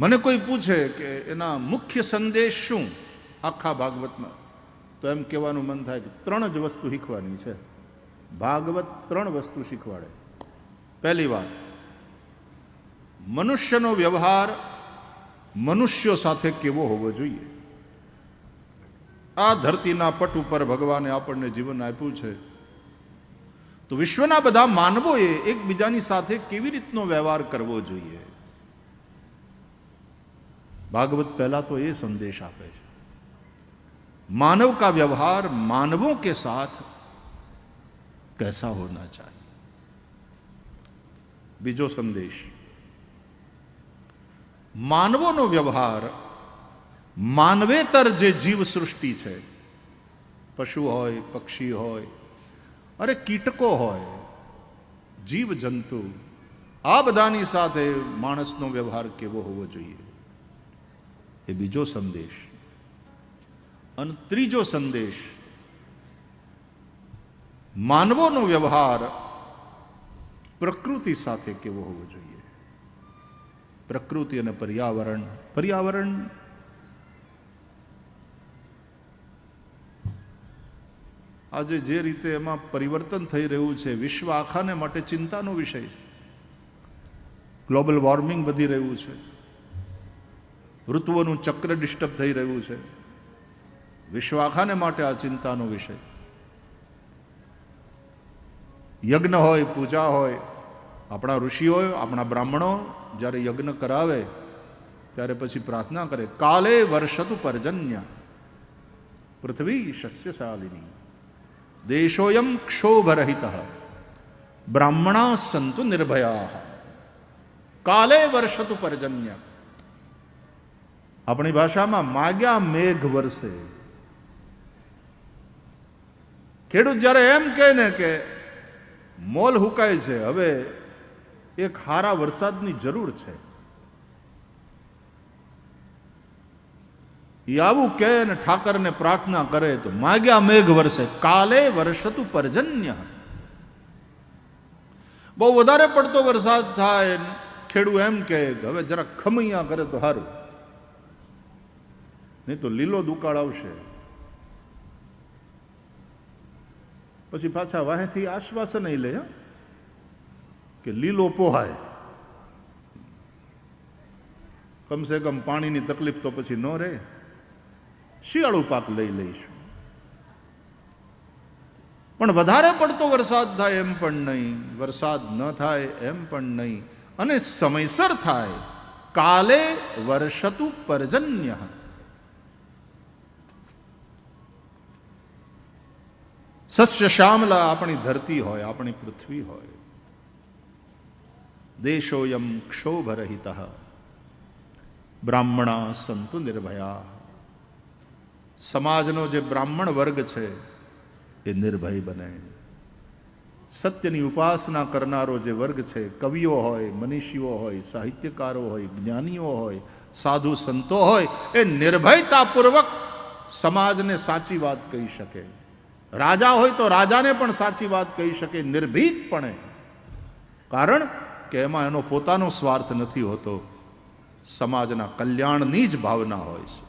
મને કોઈ પૂછે કે એના મુખ્ય સંદેશ શું આખા ભાગવતમાં? તો એમ કહેવાનું મન થાય કે ત્રણ જ વસ્તુ શીખવાની છે. ભાગવત ત્રણ વસ્તુ શીખવાડે. પહેલી વાત, મનુષ્યનો વ્યવહાર મનુષ્યો સાથે કેવો હોવો જોઈએ? આ ધરતીના પટ ઉપર ભગવાને આપણને જીવન આપ્યું છે. તો વિશ્વના બધા માનવોએ એકબીજાની સાથે કેવી રીતનો વ્યવહાર કરવો જોઈએ? भागवत पहला तो ये संदेश आपे છે मानव का व्यवहार मानवों के साथ कैसा होना चाहिए બીજો સંદેશ માનવોનો વ્યવહાર માનવેતર જે જીવ સૃષ્ટિ છે પશુ હોય પક્ષી હોય અરે કીટકો હોય જીવ જંતુ આ બધાની સાથે માણસનો વ્યવહાર કેવો હોવો જોઈએ એ બીજો સંદેશ. અને ત્રીજો સંદેશ માનવોનો વ્યવહાર પ્રકૃતિ સાથે કેવો હોવો જોઈએ? પ્રકૃતિ અને પર્યાવરણ. પર્યાવરણ. આજે જે રીતે એમાં પરિવર્તન થઈ રહ્યું છે વિશ્વ આખાને માટે ચિંતાનો વિષય છે. ગ્લોબલ વોર્મિંગ વધી રહ્યું છે. ઋતુઓનું ચક્ર ડિસ્ટર્બ થઈ રહ્યું છે. વિશ્વાખાને માટે આ ચિંતાનો વિષય. યજ્ઞ હોય, પૂજા હોય, આપણા ઋષિઓ આપણા બ્રાહ્મણો જ્યારે યજ્ઞ કરાવે, ત્યારે પછી પ્રાર્થના કરે, કાલે વર્ષતુ પર્જન્ય, પૃથ્વી શસ્યશાલિની, દેશોયમ ક્ષોભરહિત, બ્રાહ્મણા સંતુ નિર્ભયા, કાલે વર્ષતુ પર્જન્ય આપણી ભાષામાં માગ્યા મેઘ વરસે. ખેડૂત જ્યારે એમ કહે ને કે મોલ હુકાય છે, હવે એક હારા વરસાદની જરૂર છે. એ આવું કહે ને ઠાકરને પ્રાર્થના કરે તો માગ્યા મેઘ વરસે, કાલે વરસતું પર્જન્ય. બહુ વધારે પડતો વરસાદ થાય ખેડૂત એમ કહે કે હવે જરા ખમૈયા કરે તો સારું નહીં તો લીલો દુકાળ આવશે. પછી પાછા વાહેથી આશ્વાસન લે કે લીલો પોહાય. કમસે કમ પાણીની તકલીફ તો પછી ન રહે. શિયાળુ પાક લઈ લઈશું. પણ વધારે પડતો વરસાદ થાય એમ પણ નહીં. વરસાદ ન થાય એમ પણ નહીં. અને સમયસર થાય. કાલે વર્ષતું પર્જન્ય. સસ્ય શ્યામલા આપણી ધરતી હોય, આપણી પૃથ્વી હોય. દેશોયમ ક્ષોભરહિત. બ્રાહ્મણા સંતુ નિર્ભયા. સમાજનો જે બ્રાહ્મણ વર્ગ છે, એ નિર્ભય બને. સત્યની ઉપાસના કરનારો જે વર્ગ છે, કવિઓ હોય, મનીષીઓ હોય, સાહિત્યકારો હોય, જ્ઞાનીઓ હોય, સાધુ સંતો હોય, એ નિર્ભયતાપૂર્વક સમાજને સાચી વાત કહી શકે. રાજા હોય તો રાજાને પણ સાચી વાત કહી શકે નિર્ભીકપણે. કારણ કે એમાં એનો પોતાનો સ્વાર્થ નથી હોતો. સમાજના કલ્યાણની જ ભાવના હોય છે.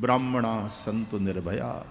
બ્રાહ્મણા સંતો નિર્ભયા.